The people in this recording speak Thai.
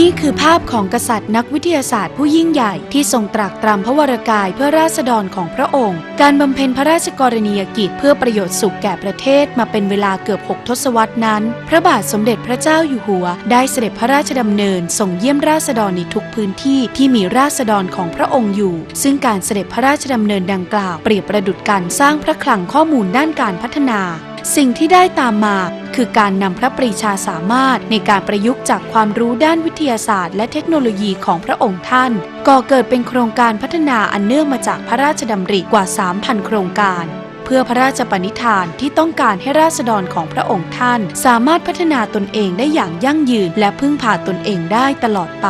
นี่คือภาพของกษัตริย์นักวิทยาศาสตร์ผู้ยิ่งใหญ่ที่ทรงตรากตรำพระวรากายเพื่อราษฎรของพระองค์ การบำเพ็ญพระราชกรณียกิจเพื่อประโยชน์สุขแก่ประเทศมาเป็นเวลาเกือบ 6 ทศวรรษนั้น พระบาทสมเด็จพระเจ้าอยู่หัว ได้เสด็จพระราชดำเนินส่งเยี่ยมราษฎรในทุกพื้นที่ที่มีราษฎรของพระองค์อยู่ ซึ่งการเสด็จพระราชดำเนินดังกล่าวเปรียบประดุจการสร้างพระคลังข้อมูลด้านการพัฒนา สิ่งที่ได้ตามมาคือการนำพระปรีชาสามารถในการประยุกต์จากความรู้ด้านวิทยาศาสตร์ และเทคโนโลยีของพระองค์ท่าน ก่อเกิดเป็นโครงการพัฒนาอันเนื่องมาจากพระราชดำริกว่า 3,000 โครงการ เพื่อพระราชปณิธานที่ต้องการให้ราษฎรของพระองค์ท่าน สามารถพัฒนาตนเองได้อย่างยั่งยืน และพึ่งพาตนเองได้ตลอดไป